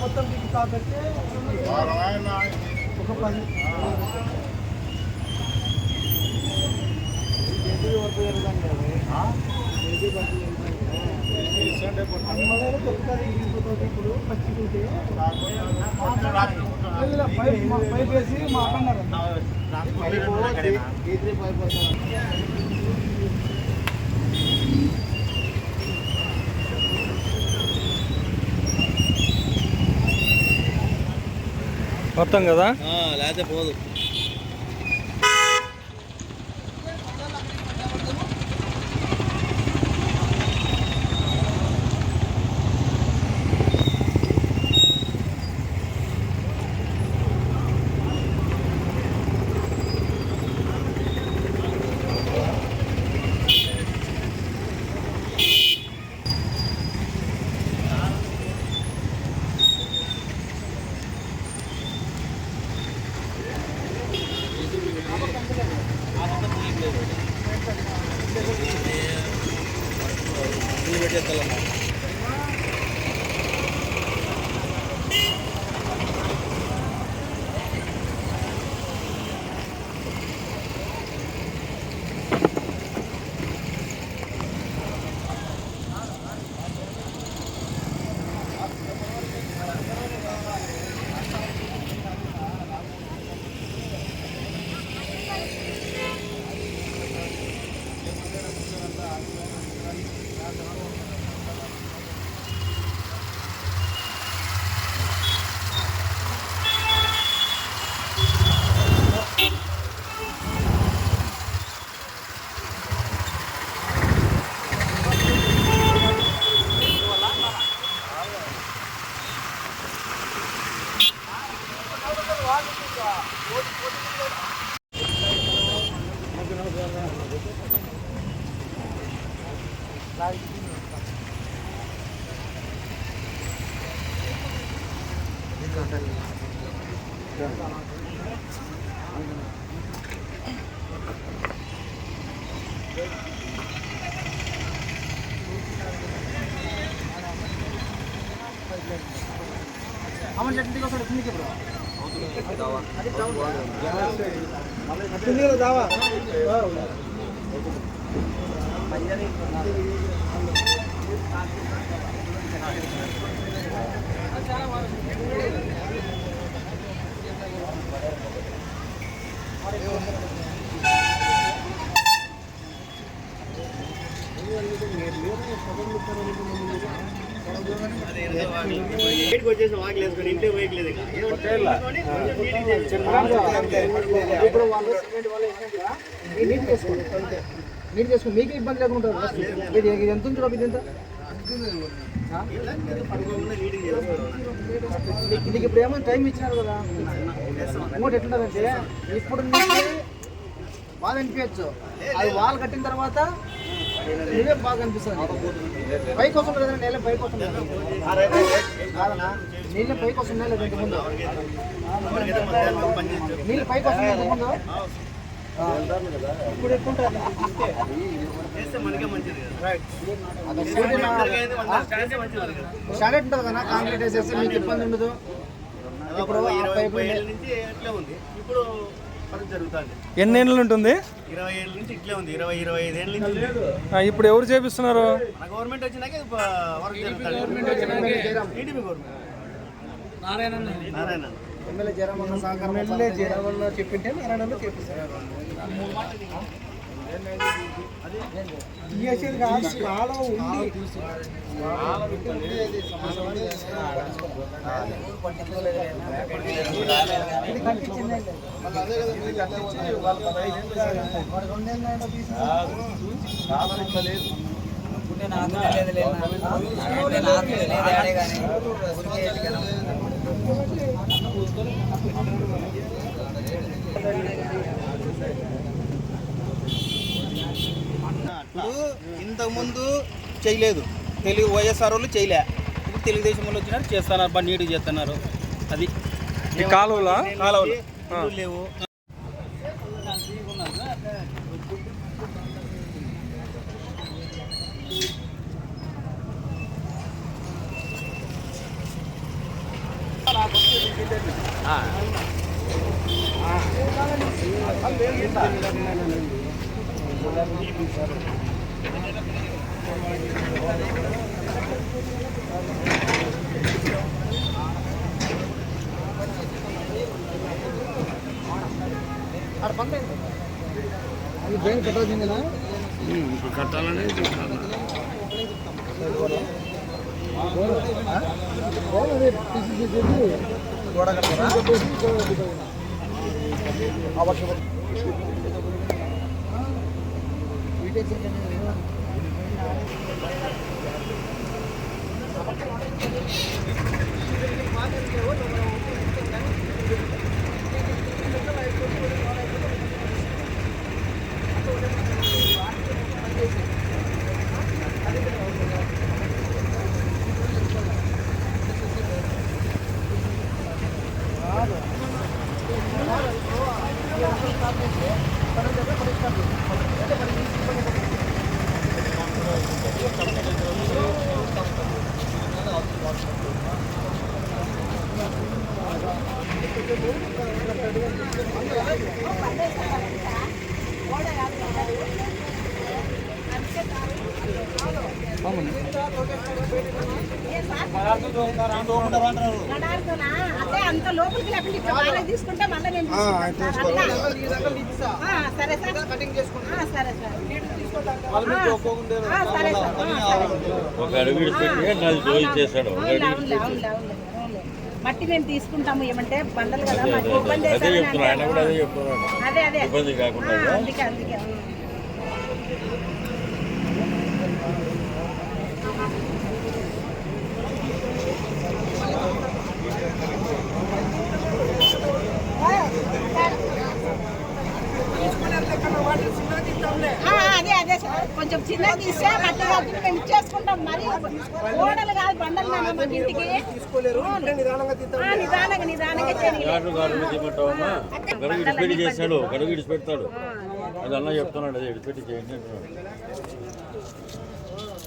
మొత్తం మీకు కాబట్టి ఒక పది కేజీ వరకు వెళ్తాం కదా కేజీ వరకు అమ్మగారు చెప్తారు ఇంకొకటి ఇప్పుడు పచ్చికుంటే మొత్తం కదా? లేకపోతే పోదు. పెట్టేస్తాం আমার যেটা দিকে ওটা তুমি কি বলো দাওয়া দাওয়া వచ్చేసి వాకిలు వేసుకొని ఇంట్లో వేయట్లేదు ఇప్పుడు వాళ్ళు సిమెంట్ వాళ్ళు వేసినాక నీట్ చేసుకోండి మీరు నీట్ చేసుకోండి మీకు ఇబ్బంది లేకుండా ఉంటుంది ఇది ఎంత ఉంది ఇది ఎంత? నీకు ఇప్పుడు ఏమైనా టైం ఇచ్చినారు కదా? ఇంకోటి ఎట్లుంటుందంటే ఇప్పుడు బాధ అనిపించచ్చు. అది వాళ్ళు కట్టిన తర్వాత నువ్వే బాగా అనిపిస్తుంది. పైకి వస్తుంది కదా నేల పైకి వస్తుంది కాదనా నీళ్ళ పైకి వస్తుందా లేదా ముందు నీళ్ళు పైకి వస్తుంది ముందు స్టాండర్డ్ ఉంటుంది కదా కాంక్రీట్ వేసేసి మీకు ఇబ్బంది ఉండదు ఇప్పుడు ఇరవై ముప్పై ఏళ్ళ నుంచి ఇట్లే ఉంది ఇప్పుడు పని జరుగుతుంది ఎన్ని ఏళ్ళు ఉంటుంది ఇరవై ఏళ్ళ నుంచి ఇట్లే ఉంది ఇరవై ఇరవై ఐదు ఏళ్ళ నుంచి ఇప్పుడు ఎవరు చేపిస్తున్నారు? మన గవర్నమెంట్ వచ్చినాక వర్క్ జరుగుతుంది గవర్నమెంట్ నారాయణ ఎమ్మెల్యే జయరామన్న సహకారం ఎమ్మెల్యే జయరామన్న చెప్పింటే నారాయణ చెప్పిస్తారు తీసేది కాదు కాలం ఉంది ఇది కట్టించిందే. వాడు రెండేళ్ళైనా తీసి- ఇప్పుడు ఇంతకుముందు చేయలేదు. తెలుగు వైఎస్ఆర్ వాళ్ళు చేయలే. ఇప్పుడు తెలుగుదేశం వాళ్ళు వచ్చినారు చేస్తున్నారు బాగా నీట్గా చేస్తున్నారు. అది. ఈ కాలువలా? కాలువలు. ఆ. లేవు. ఆడ పంట ఈ బ్రెయిన్ కట్టాల్సిందేనా కట్టాలని గోడ కట్టారా నడారుతున్నా? అంటే అంత లోపలికి లేకుండా తీసుకుంటే మళ్ళీ నేను సరే సార్ కటింగ్ చేసుకుంటాం ఆ, సరే సార్ సరే. ఒక అడుగు చేశాడు. మట్టి మేము తీసుకుంటాము ఏమంటే బండలు కదా మాకు ఇబ్బంది అదే అదే అందుకే అందుకే. అదే అదే సార్. కొంచెం చిన్నగా తీస్తే మట్టి కాకుండా మేము ఇచ్చేసుకుంటాం. మరి ఓడలు కాదు బండలు నాన్న మాకు ఇంటికి. ఆ, నిదానంగా నిదానంగా గడుగు ఇడిచిపెట్టి చేస్తాడు గడుగు అది అన్న చెప్తున్నాడు అదే ఇడిచిపెట్టి చేయండి అంటున్నాడు.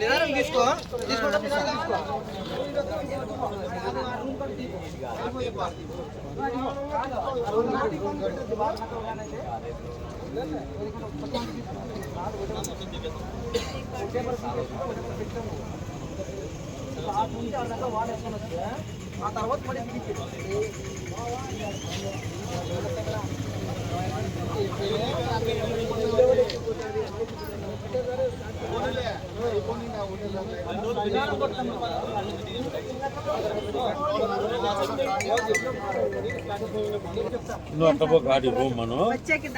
నిదానం తీసుకో. తీసుకుంటా నిదానం తీసుకో. ఆ తర్వాత మళ్ళీ తిరిగి నువ్వు అట్టపో గాడి రూమ్ మనం వచ్చేకి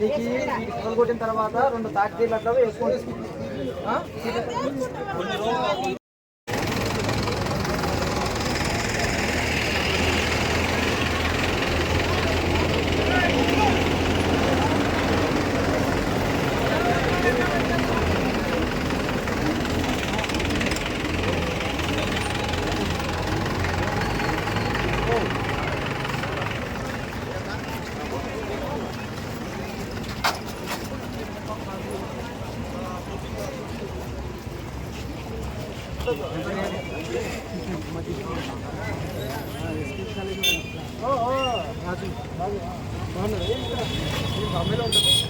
నీకు ఈ తర్వాత రెండు తాకితీలు అట్లా వేసుకోండి. రాజు, బాగు, బాగున్నది. ఈ